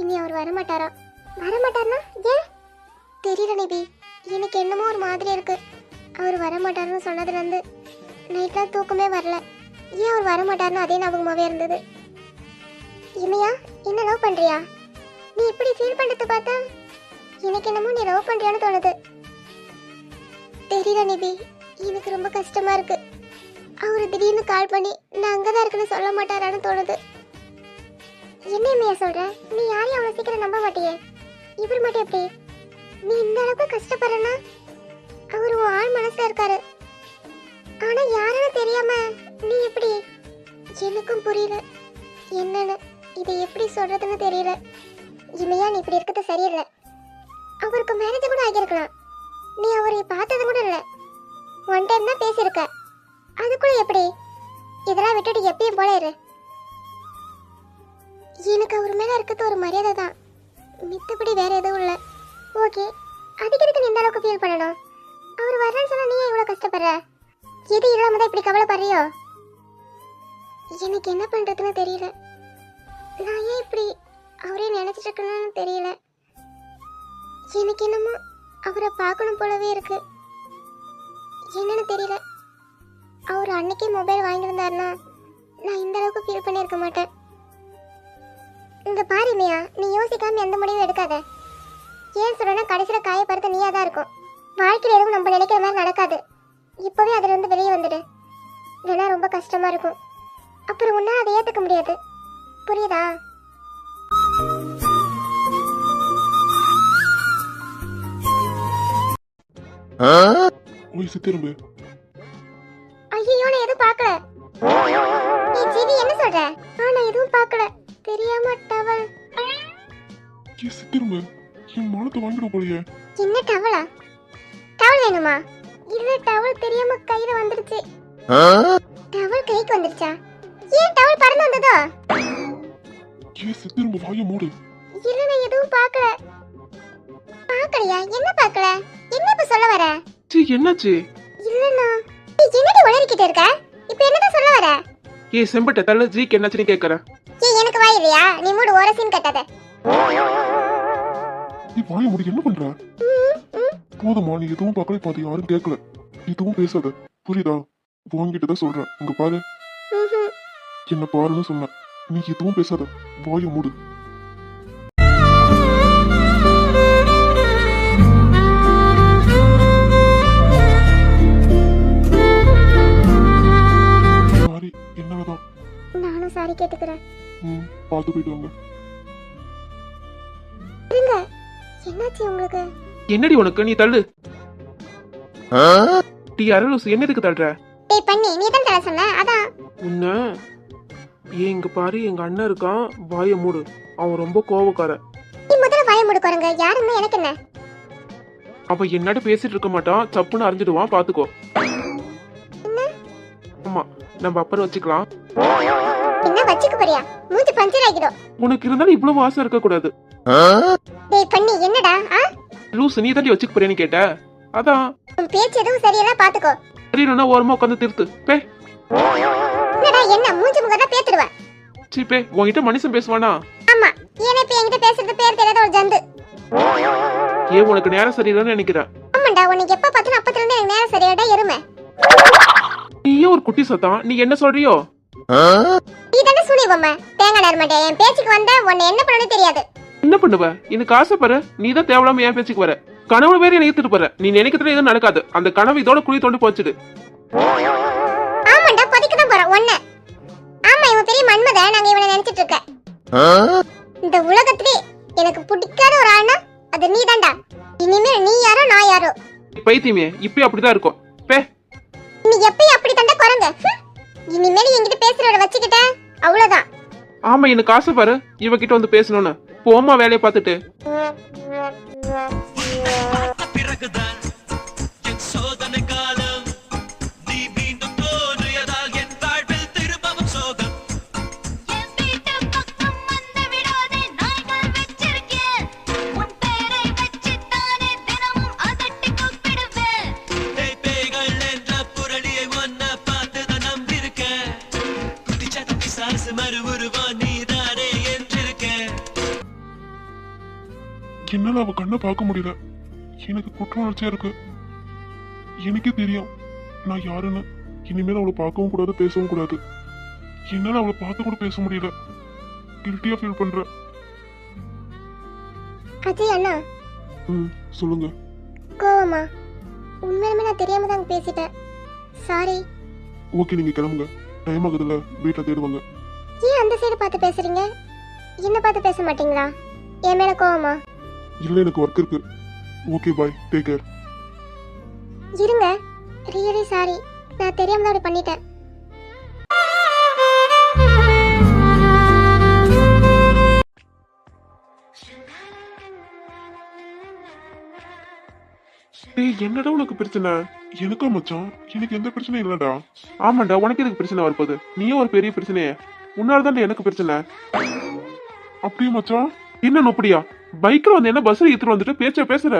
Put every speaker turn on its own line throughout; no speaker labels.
இனி அவர் வர மாட்டாரா வர ஏன்? தெரியல நிபி. எனக்கு என்னமோ ஒரு மாதிரி இருக்கு. அவர் வர மாட்டாருன்னு நைட்லாம் தூக்கமே வரல. ஏன் அவர் வர மாட்டாருன்னு அதே ஞாபகமாகவே இருந்தது. இமையா என்ன லவ் பண்ணுறியா நீ இப்படி ஃபீல் பண்ணுறது பார்த்தா எனக்கு என்னமோ நீ லவ் பண்ணுறியான்னு தோணுது. தெரியல நிபி. எனக்கு ரொம்ப கஷ்டமாக இருக்குது அவர் திடீர்னு கால் பண்ணி நான் அங்கே தான் இருக்குன்னு சொல்ல மாட்டாரான்னு தோணுது. என்ன இமையா சொல்ற? நீ யாரையும் அவ்வளவு சீக்கிரம் நம்ப மாட்டியே? இவர் மட்டும் எப்படி? நீ இந்த அளவுக்கு கஷ்டப்படுறனா? அவர் உன் ஆள் மனசுல இருக்காரு. ஆனா யாருன்னு தெரியாம நீ எப்படி? எனக்கும் புரியல. என்னன்னு? இதை எப்படி சொல்றதுன்னு தெரியல. இமையா நீ இப்படி இருக்கிறது சரியில்லை. அவருக்கு மேரேஜ் கூட ஆகியிருக்கலாம். நீ அவரை பார்த்தது கூட இல்லை. ஒன் டைம் தான் பேசியிருக்க. அதுக்குள்ள எப்படி? இதெல்லாம் விட்டுட்டு எப்பயும் போல இரு. எனக்கு அவர் மேலே இருக்கிறது ஒரு மரியாதை தான். மித்தபடி வேற எதுவும் இல்லை. ஓகே அதுக்கு எதுக்கு நீ இந்த அளவுக்கு ஃபீல் பண்ணணும்? அவர் வரலன்னு சொன்னா நீ இவ்வளோ கஷ்டப்படுற? எது இல்லாம தான் இப்படி கவலைப்படுறியோ? எனக்கு என்ன பண்ணுறதுன்னு தெரியல. நான் ஏன் இப்படி அவரே நினச்சிட்டு இருக்கணும்னு தெரியல. எனக்கு என்னமோ அவரை பார்க்கணும் போலவே இருக்கு. என்னன்னு தெரியல. அவர் அன்னைக்கே மொபைல் வாங்கியிருந்தாருன்னா நான் இந்த அளவுக்கு ஃபீல் பண்ணியிருக்க மாட்டேன். இந்த பாருமையா நீ யோசிக்காம எந்த முடிவும் எடுக்காத. ஏன் சொல்றேன்னா கடைசியில காயப்படுத்த நீயா தான் இருக்கும். வாழ்க்கையில எதுவும் நம்ம நினைக்கிற மாதிரி நடக்காது. இப்போவே அதுல இருந்து வெளியே வந்துடு. இல்லைன்னா ரொம்ப கஷ்டமா இருக்கும். அப்புறம் உன்னால அதை ஏத்துக்க முடியாது. புரியுதா?
ஓய் சித்திரம்பு
ஐயோ நான் எதுவும் பார்க்கல. நீ ஜிவி என்ன சொல்ற? ஆ நான் எதுவும் பார்க்கல. தெரியாம டவல்
ஏ சித்திரம்பு என் மானத்தை வாங்கிட போலியே
என்ன டவலா டவல் வேணுமா? இல்ல டவல் தெரியாம கையில வந்துருச்சு டவல் கைக்கு வந்துருச்சா ஏன் டவல் பறந்து வந்ததோ?
ஏ சித்திரம்பு வாய மூடு.
இல்ல நான் எதுவும் பார்க்கல. பார்க்கலையா? என்ன பார்க்கல? என்ன இப்ப சொல்ல வர?
சி என்னாச்சு?
இல்லண்ணா. நீ என்னடி உளறிக்கிட்டு இருக்க? இப்ப என்னதான் சொல்ல வர?
ஏ செம்பட்ட தள்ள ஜிக்கு என்னாச்சுன்னு கேட்கறேன்
ஏய் எனக்கு வாய் இல்லையா? நீ மூடு ஓர சீன் கட்டாத.
நீ வாய மூடி என்ன பண்ற? போதுமா நீ எதுவும் இப்ப அது யாரும் கேட்கல. எதுவும் பேசாத. புரியுதா? வாங்கிட்டு தான் சொல்றேன். இங்க பாரு. என்ன பாருன்னு சொன்னேன் நீ எதுவும் பேசாத. வாய மூடு. சாரி என்னதான்
நானும் சாரி கேட்டுக்கிறேன்.
ம் பார்த்து போயிட்டு வாங்க.
இருங்க. என்னாச்சு உங்களுக்கு?
என்னடி உனக்கு? நீ தள்ளு. டி அரலூஸ் என்ன எதுக்கு தள்ளுற?
டேய் பண்ணி நீ தான் தர சொன்ன? அதான்.
உன்ன? ஏன் இங்க பாரு எங்க அண்ணன் இருக்கான். வாய மூடு. அவன் ரொம்ப கோவக்காரன்.
நீ முதல்ல வாய மூடு குரங்க யாருன்னு எனக்கு என்ன?
அவன் என்னட பேசிட்டு இருக்க மாட்டான். சப்புன்னு அறிஞ்சிடுவான் பாத்துக்கோ. ஆமா நம்ம அப்புறம் வச்சுக்கலாம்.
என்ன வச்சுக்க போறியா? மூஞ்சி பஞ்சர் ஆகிடும்.
உனக்கு இருந்தாலும் இவ்வளவு ஆசை இருக்க கூடாது
டேய் பண்ணி என்னடா ஆ?
லூஸ் நீ தாண்டி வச்சுக்க போறியான்னு கேட்ட. அதான்.
உன் பேச்சு எதுவும் சரியில்லை பாத்துக்கோ.
தெரியலன்னா ஓரமா உட்காந்து திருத்து. பே.
என்னடா என்ன மூஞ்சி முகத்தை பேத்துடுவ
சீ பே உன்கிட்ட மனுஷன் பேசுவானா?
ஆமா ஏன்னா இப்ப என்கிட்ட பேசுறது பேர் தெரியாத ஒரு ஜந்து.
ஏன் உனக்கு நேரம் சரியில்லைன்னு நினைக்கிறேன்
ஆமாண்டா உனக்கு எப்ப பார்த்தா அப்பத்துல இருந்து எனக்கு நேரம் சரியாடா எருமை.
நீயே ஒரு குட்டி சத்தம் நீ என்ன சொல்றியோ?
நீ தானே சுனி பொம்மை. தேங்காய் நறுமட்டே என் பேச்சுக்கு வந்தா உன்னை என்ன பண்ணணும் தெரியாது.
என்ன பண்ணுவ? எனக்கு ஆசைப்படுற நீ தான் தேவையில்லாம ஏன் பேச்சுக்கு வர. கனவு வேற என்ன ஏத்துட்டு போற. நீ நினைக்கிறதுல எதுவும் நடக்காது. அந்த கனவு இதோட குழி தோண்டி போச்சுடு.
ஆமாண்டா பதிக்க தான் போறேன் ஒண்ணு ஆமா இவன் பெரிய மன்மத. நாங்க இவனை நினைச்சிட்டு இருக்க. இந்த உலகத்திலே எனக்கு பிடிக்காத ஒரு ஆள்னா அது நீ தான்டா இனிமேல் நீ யாரோ நான் யாரோ.
பைத்தியமே இப்பயும் அப்படிதான் இருக்கும். பே.
நீ எப்பயும் அப்படி தண்டா குரங்க. இனிமேல் என்கிட்ட பேசுறத வச்சுக்கிட்ட. அவ்வளவுதான்.
ஆமா எனக்கு ஆசை பாரு. இவகிட்ட வந்து பேசணும்னு. போமா வேலையை பார்த்துட்டு.
பார்த்த பிறகுதான்.
என்னால அவ கண்ணை பார்க்க முடியல. எனக்கு குற்ற உணர்ச்சியா இருக்கு. எனக்கே தெரியும் நான் யாருன்னு. இனிமேல் அவளை பார்க்கவும் கூடாது பேசவும் கூடாது. என்னால அவளை பார்த்து கூட பேச முடியல. கில்ட்டியா ஃபீல் பண்றேன்.
அஜய் அண்ணா.
ம் சொல்லுங்க.
கோவமா? உண்மையுமே நான் தெரியாம தான் பேசிட்டேன். சாரி
ஓகே நீங்க கிளம்புங்க. டைம் ஆகுதுல்ல. வீட்டில் தேடுவாங்க.
ஏன் அந்த சைடு பார்த்து பேசுறீங்க? என்ன பார்த்து பேச மாட்டீங்களா? என் மேல கோவமா?
இல்லை எனக்கு ஒர்க் இருக்கு. ஓகே பாய் டேக் கேர்
இருங்க. ரியலி சாரி நான் தெரியாம தான் அப்படி பண்ணிட்டேன்.
டேய் என்னடா உனக்கு பிரச்சனை?
எனக்கா மச்சான்? எனக்கு எந்த பிரச்சனையும் இல்லடா.
ஆமாண்டா உனக்கு எதுக்கு பிரச்சனை வரப்போகுது? நீயும் ஒரு பெரிய பிரச்சனையே. உன்னால எனக்கு பிரச்சனை.
அப்படியே மச்சான்?
என்ன நொப்படியா? பைக்ல வந்து என்ன பஸ்ல ஏத்துட்டு வந்துட்டு பேச்ச பேசுற?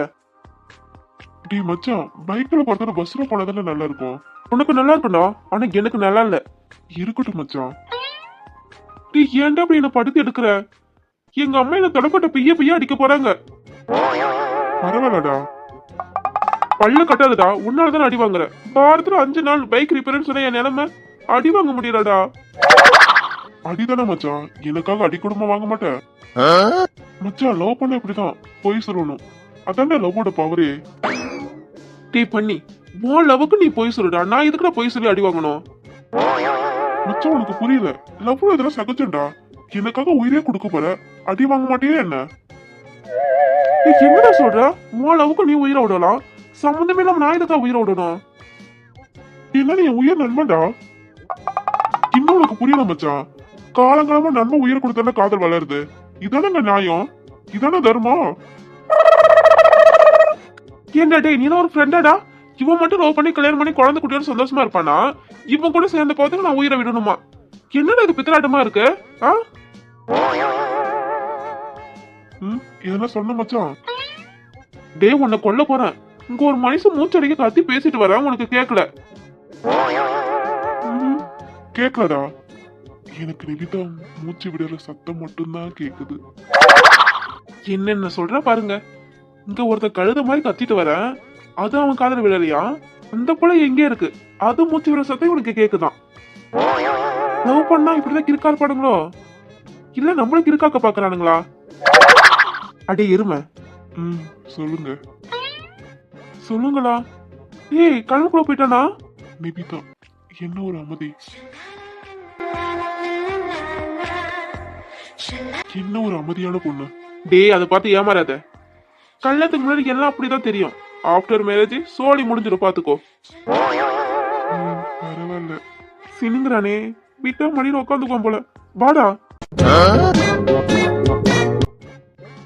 டேய் மச்சான் பைக்ல பார்த்தா பஸ்ல போனதானே நல்லா இருக்கும்
உனக்கு நல்லா இருக்கும்டா ஆனா எனக்கு நல்லா இல்ல.
இருக்கட்டும் மச்சான்.
டேய் ஏன்டா அப்படி என்ன படுத்து எடுக்கிற? எங்க அம்மா என்ன தொடப்பட்ட பிய்ய பிய்ய அடிக்க போறாங்க.
பரவாயில்லடா.
பல்ல கட்டாதுடா உன்னால தான் அடி வாங்குற. வாரத்துல அஞ்சு நாள் பைக் ரிப்பேர்னு சொன்ன என் நிலைமை அடி வாங்க முடியலடா.
அடிதானே மச்சான். எனக்காக அடி குடும்பம் வாங்க மாட்டேன். மச்சான் லவ் பண்ண இப்படிதான். பொய் சொல்லணும். அதான்டா லவ்வோட பவரே
டீ பண்ணி உன் லவ்வுக்கு நீ பொய் சொல்லுடா. நான் எதுக்குடா பொய் சொல்லி அடி வாங்கணும்?
மச்சான் உனக்கு புரியல. லவ்ல இதெல்லாம் சகஜம்டா. எனக்காக உயிரே கொடுக்க போற. அடி வாங்க மாட்டேயே என்ன?
நீ என்னடா சொல்ற? உன் லவ்வுக்கு நீ உயிரை விடலாம். சம்மந்தமே இல்லாம நான் எதுக்கா உயிரை விடணும்?
என்ன நீ என் உயிர் நண்பன்டா. இன்னும் உனக்கு புரியல மச்சான். காலங்காலமா நன்மை உயிர் கொடுத்தா காதல் வளருது. இதானங்க நியாயம்? இதானே தர்மம்
ஏன்டா டேய் நீ ஒரு ஃப்ரெண்டாடா இவன் மட்டும் லவ் பண்ணி கல்யாணம் பண்ணி குழந்தை குட்டியோட சந்தோஷமா இருப்பானா? இவன் கூட சேர்ந்த பார்த்து நான் உயிரை விடணுமா? என்னடா இது பித்தலாட்டமா இருக்கு? ஆ?
ம் என்ன சொன்ன மச்சான்.
டேய் உன்னை கொல்ல போறேன். இங்க ஒரு மனுஷன் மூச்சடிக்க கத்தி பேசிட்டு வரேன் உனக்கு கேட்கல
கேட்கலடா எனக்கு நிபிதா மூச்சு விடுற சத்தம் மட்டும்தான் கேக்குது.
என்னென்ன சொல்ற பாருங்க. இங்க ஒருத்தன் கழுத மாதிரி கத்திட்டு வரேன் அது அவன் காதல விழலையா? அந்த போல எங்க இருக்கு? அது மூச்சு விடுற சத்தம் உனக்கு கேக்குதான். லவ் பண்ணா இப்படிதான் கிறுக்கால் பாடுங்களோ? இல்ல நம்மளும் கிறுக்காக்க பாக்குறானுங்களா? அடே எருமை
ம் சொல்லுங்க.
சொல்லுங்களா ஏய் கண்ணுக்குள்ள போயிட்டானா?
நிபிதா என்ன ஒரு அமைதி. என்ன ஒரு அமைதியான பொண்ணு.
டேய் அதை பார்த்து ஏமாறாத. கல்யாணத்துக்கு முன்னாடி எல்லாம் அப்படிதான் தெரியும். ஆஃப்டர் மேரேஜ் சோழி முடிஞ்சிடும் பாத்துக்கோ
பரவாயில்ல.
சினுங்கிறானே விட்டா மடியில உட்காந்துக்குவான் போல. வாடா.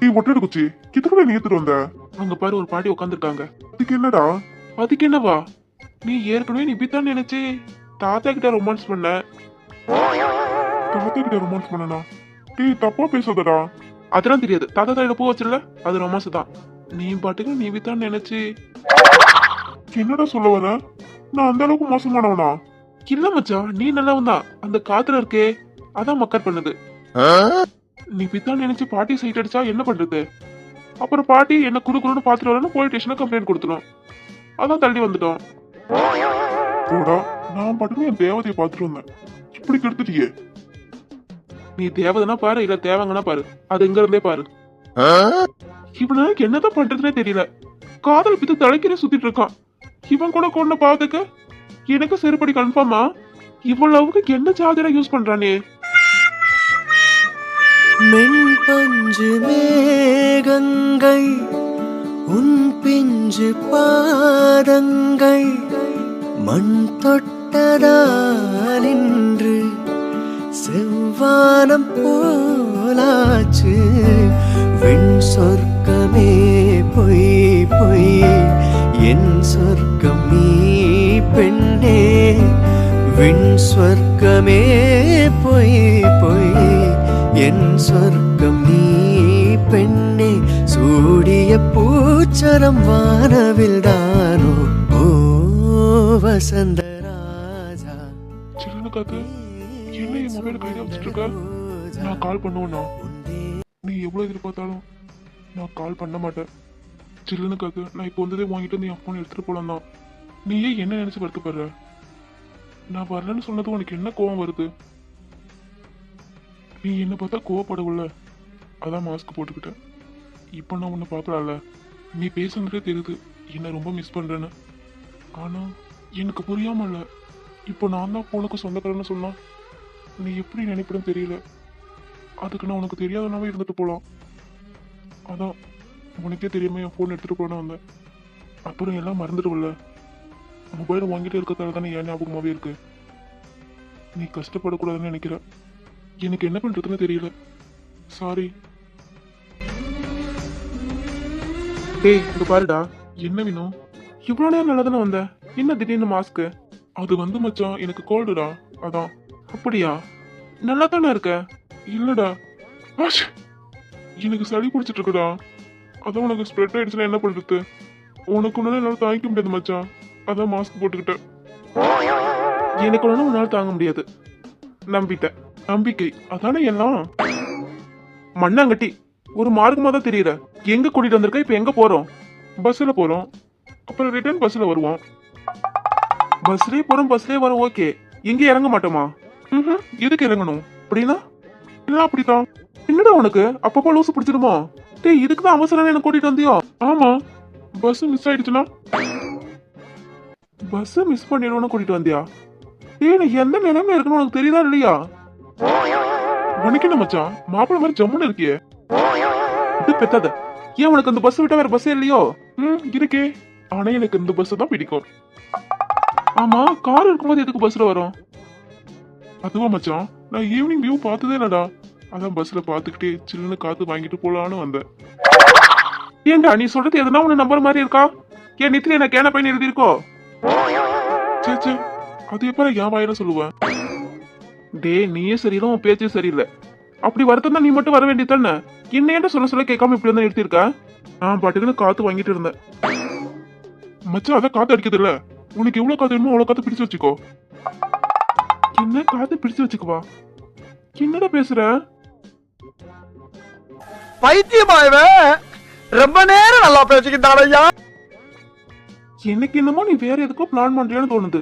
நீ ஒட்டடு குச்சி கிட்டக்கூட நீ ஏத்துட்டு வந்த?
அங்க பாரு ஒரு பாட்டி உட்காந்துருக்காங்க.
அதுக்கு என்னடா?
அதுக்கு என்னவா? நீ ஏற்கனவே நீ இப்படித்தான் நினைச்சு. தாத்தா கிட்ட ரொமான்ஸ் பண்ண.
தாத்தா கிட்ட ரொமான்ஸ் பண்ணனா? டேய் தப்பா பேசாதடா.
அதெல்லாம் தெரியாது. தாத்தா தலையில பூ வச்சிடல அது ரொமான்ஸ் தான். நீ பாட்டுக்கு நீ இப்படித்தான் நினைச்சு.
என்னடா சொல்ல வர? நான் அந்த அளவுக்கு மோசமானவனா?
இல்ல மச்சான் நீ நல்லவன் தான் அந்த காத்துல இருக்கே. அதான் மக்கர் பண்ணுது. நீ பித்தான் நினைச்சு பாட்டி சைட் அடிச்சா என்ன பண்றது? அப்புறம் பாட்டி என்ன குடு குடுன்னு பாத்துட்டு வரணும் போலீஸ் ஸ்டேஷனுக்கு கம்ப்ளைண்ட் கொடுத்துடும். அதான் தள்ளி வந்துட்டோம்.
போடா நான் பாட்டுக்கு என் தேவதையை பார்த்துட்டு வந்தேன். இப்படி கெடுத்துட்டியே.
நீ தேவதுன்னா பாரு இல்ல தேவங்கன்னா பாரு. அது இங்க இருந்தே பாரு. இவனுக்கு என்னதான் பண்றதுனே தெரியல. காதல் பித்து தலைக்கிற சுத்திட்டு இருக்கான். இவன் கூட கொண்ட பாத்துக்க எனக்கு செருப்படி கன்ஃபார்மா இவ்வளவுக்கு என்ன சார்ஜரா யூஸ் பண்றானே?
மென் பஞ்சு மேகங்கள் உன் பிஞ்சு பாதங்கள் மண் தொட்டதால் இன்று செவ்வானம் போலாச்சு. வெண் சொர்க்கமே பொய் பொய். என் சொர்க்கம் நீ பெண்ணே. விண் சொர்க்கமே பொய் பொய். என் சொர்க்கம் நீ பெண்ணே. சூடிய பூச்சரம் வானவில் தானோ? ஓ வசந்த ராஜா.
மொபைல் கையில வச்சுட்டு இருக்க நான் கால் பண்ணுவேண்ணா. நீ எவ்வளவு எதிர்பார்த்தாலும் நான் கால் பண்ண மாட்டேன். சில்லுன்னு காத்து நான் இப்போ வந்ததே வாங்கிட்டு வந்து என் ஃபோன் எடுத்துட்டு போலாம் தான் நீ ஏன் என்ன நினைச்சு வருத்தப்படுற நான் வரலன்னு சொன்னது உனக்கு என்ன கோவம் வருது? நீ என்ன பார்த்தா கோவப்படவுள்ள அதான் மாஸ்க் போட்டுக்கிட்டேன். இப்போ நான் உன்னை பார்க்கலாம்ல. நீ பேசுனதே தெரியுது. என்ன ரொம்ப மிஸ் பண்றேன்னு. ஆனா எனக்கு புரியாம இல்ல இப்போ நான் தான் உனக்கு சொந்தக்காரன்னு சொன்னா நீ எப்படி நினைப்படும் தெரியல. அதுக்கு நான் உனக்கு தெரியாதனாவே இருந்துட்டு போகலாம் அதான் உனக்கே தெரியாம என் ஃபோன் எடுத்துகிட்டு போன வந்தேன். அப்புறம் எல்லாம் மறந்துடுவில்ல. மொபைல் வாங்கிட்டு இருக்கிறதால தானே என் ஞாபகமாகவே இருக்கு. நீ கஷ்டப்படக்கூடாதுன்னு நினைக்கிற. எனக்கு என்ன பண்ணுறதுன்னு தெரியல. சாரி
டேய் இங்க பாருடா.
என்ன வேணும்
இவ்வளோ நேரம் நல்லா தானே வந்த? என்ன திடீர்னு மாஸ்க்கு
அது வந்து மச்சான் எனக்கு கோல்டுடா அதான்.
அப்படியா? நல்லா தானே இருக்க?
இல்லடா. ஆஷ்! எனக்கு சளி பிடிச்சிட்டு இருக்குடா அதான் உனக்கு ஸ்ப்ரெட் ஆயிடுச்சுன்னா என்ன பண்றது? உனக்கு ஒன்றும் என்னால் தாங்கிக்க முடியாது மச்சான். அதான் மாஸ்க் போட்டுக்கிட்டேன்
எனக்கு ஒன்றும் உன்னால தாங்க முடியாது. நம்பிட்டேன்.
நம்பிக்கை. அதானே எல்லாம்?
மண்ணாங்கட்டி ஒரு மார்க்கமாக தான் தெரியல எங்க கூட்டிட்டு வந்திருக்க? இப்போ எங்க போறோம்?
பஸ்ஸில் போகிறோம் அப்புறம் ரிட்டர்ன் பஸ்ஸில் வருவோம்.
பஸ்லேயே போறோம் பஸ்லேயே வரோம் ஓகே எங்கேயும் இறங்க மாட்டோமா?
எதுக்கு இறங்கணும்?
அப்படின்னா?
என்ன அப்படிதான்
என்னடா உனக்கு? அப்பப்போ லூசு பிடிச்சிடுமா? டேய் இதுக்கு தான் அவசரம் எனக்கு கூட்டிட்டு வந்தியோ?
ஆமா. பஸ் மிஸ் ஆயிடுச்சுன்னா?
பஸ் மிஸ் பண்ணிடுவோன்னு கூட்டிட்டு வந்தியா? டேய் நான் எந்த நிலைமை இருக்குன்னு உனக்கு தெரியுதா இல்லையா?
உனக்கு என்ன மச்சான். மாப்பிள்ளை மாதிரி ஜம்முன்னு இருக்கியே.
இது பெத்தாத. ஏன் உனக்கு அந்த பஸ் விட்டா வேற பஸ்ஸே இல்லையோ?
ம் இருக்கே. ஆனா எனக்கு இந்த பஸ் தான் பிடிக்கும்.
ஆமா கார் இருக்கும்போது எதுக்கு பஸ்ல வரும்?
அதுவா மச்சான் நான் ஈவினிங் வியூ பார்த்ததே இல்லடா. அதான் பஸ்ல பார்த்துக்கிட்டே சில்லுன்னு காத்து வாங்கிட்டு போலான்னு வந்தேன்.
ஏண்டா நீ சொல்றது எதுனா உன நம்பர் மாதிரி இருக்கா? ஏன் நித்திரி என்ன கேன பையன் எழுதியிருக்கோ?
சே சே அது எப்ப என் வாயில சொல்லுவேன்
டேய் நீயே சரியில்லை உன் பேச்சே சரியில்லை. அப்படி வருத்தம் தான் நீ மட்டும் வர வேண்டியது தானே? என்ன ஏன்டா சொல்ல சொல்ல கேட்காம இப்படி வந்து நிறுத்திருக்க நான் பாட்டுக்குன்னு காத்து வாங்கிட்டு இருந்தேன்.
மச்சான் அதான் காத்து அடிக்குது இல்ல? உனக்கு எவ்வளவு காத்து வேணுமோ அவ்வளவு காத்து பிடிச்சு வச்சுக்கோ.
என்ன காத்து பிடிச்சு வச்சுக்குவா. என்னடா பேசுற?
பைத்தியமா இவன் ரொம்ப நேரம் நல்லா பேசிக்கிட்டான் ஐயா
எனக்கு என்னமோ நீ வேற எதுக்கோ பிளான் பண்றியான்னு தோணுது.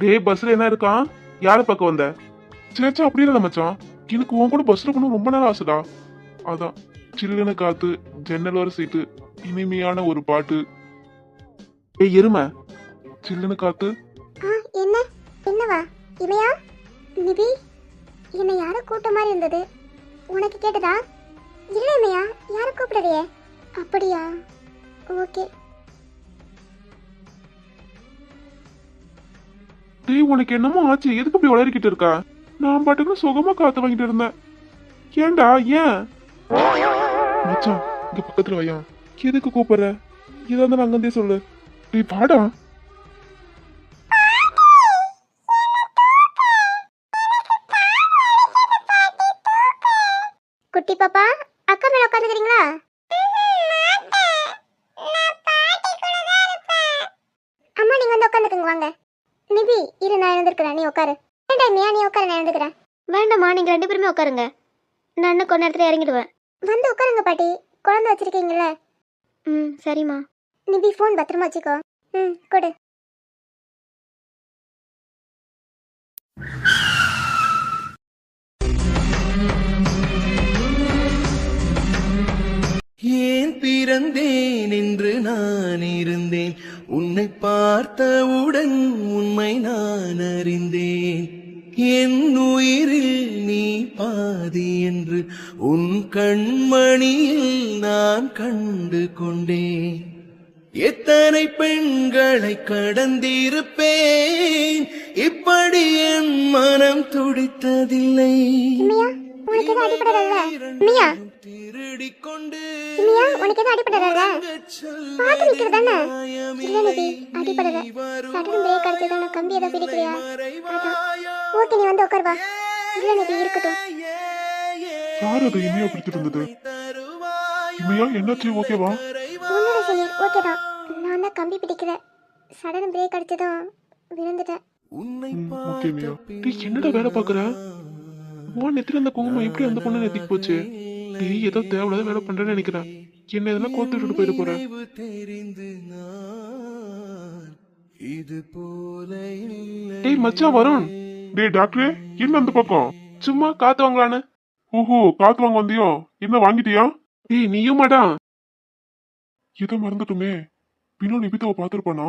டேய் பஸ்ல என்ன இருக்கான் யார பக்கம் வந்த?
சே சே அப்படி இல்ல மச்சான். எனக்கு உன் கூட பஸ்ல போகணும் ரொம்ப நேரம் ஆசைடா. அதான் சில்லுன்னு காத்து ஜன்னல் வர சீட்டு இனிமையான ஒரு பாட்டு.
ஏய் எருமை.
சில்லுன்னு காத்து.
ஆ என்ன? என்னவா? இமையா? நிதி? என்னை யாரோ கூட்ட மாதிரி இருந்தது. உனக்கு கேட்டதா? இல்லை இமையா யாரும் கூப்பிடலையே? அப்படியா? ஓகே.
டேய் உனக்கு என்னமோ ஆச்சு? எதுக்கு இப்படி உளறிக்கிட்டு இருக்கா? நான் பாட்டுக்கு சுகமா காத்து வாங்கிட்டு இருந்தேன். ஏன்டா ஏன்?
மச்சான் இங்க பக்கத்துல வையா.
எதுக்கு கூப்பிடுற? இதா இருந்தாலும் அங்கந்தே சொல்லு.
டேய்
பாடா அக்கா மேல உட்காந்துக்கிறீங்களா அம்மா நீங்க வந்து உட்காந்துக்குங்க வாங்க. நிபி இரு நான் எழுந்திருக்கிறேன். நீ உட்காரு. வேண்டாம் இமையா நீ உட்காரு நான் எழுந்துக்கிறேன் வேண்டாம்மா நீங்க ரெண்டு பேருமே உட்காருங்க. நான் இன்னும் கொஞ்ச நேரத்துல இறங்கிடுவேன். வந்து உட்காருங்க பாட்டி. குழந்தை வச்சிருக்கீங்கல்ல? ம் சரிம்மா. நிபி ஃபோன் பத்திரமா வச்சுக்கோ. ம் கொடு.
இழந்தேன் என்று நான் இருந்தேன். உன்னை பார்த்தவுடன் உண்மை நான் அறிந்தேன். என் உயிரில்
நீ பாதி என்று உன் கண்மணியில்
நான் கண்டு
கொண்டேன். எத்தனை பெண்களை கடந்தேன் பார்த்து இல்ல சடன் பிரேக் கம்பி ஏதோ பிடிக்கலையா ஓகே நீ வந்து உட்கார் வா. இல்ல நிபி இருக்கட்டும்.
யார் அதை இனியா பிடிச்சிட்டு இருந்தது? இமையா என்னாச்சு? ஓகேவா
உன்னோட சீனியர் ஓகே தான். நான் தான் கம்பி பிடிக்கல. சடன் பிரேக் அடிச்சதும் விழுந்துட்டேன்.
ஓகே
டேய் என்னடா வேலை பாக்குற உன் நெத்தில அந்த குங்குமம் எப்படி அந்த பொண்ணு நெத்திக்கு போச்சு? ஏதோ தேவையில்லாத வேலை பண்றேன்னு நினைக்கிறேன். என்ன இதெல்லாம் கோத்து விட்டுட்டு போயிட்டு போறேன்
நினைவு தெரிந்து இது போல
டேய் மச்சான் வருண்.
டேய் டாக்டரே என்ன அந்த பக்கம்?
சும்மா காத்து வாங்கலான்னு.
ஓஹோ காத்து வாங்க வந்தியோ? என்ன வாங்கிட்டியா?
டேய் நீயும் மாடா
ஏதோ மறந்துட்டுமே. பின்னோ நிபிதாவை பார்த்துருப்பானா?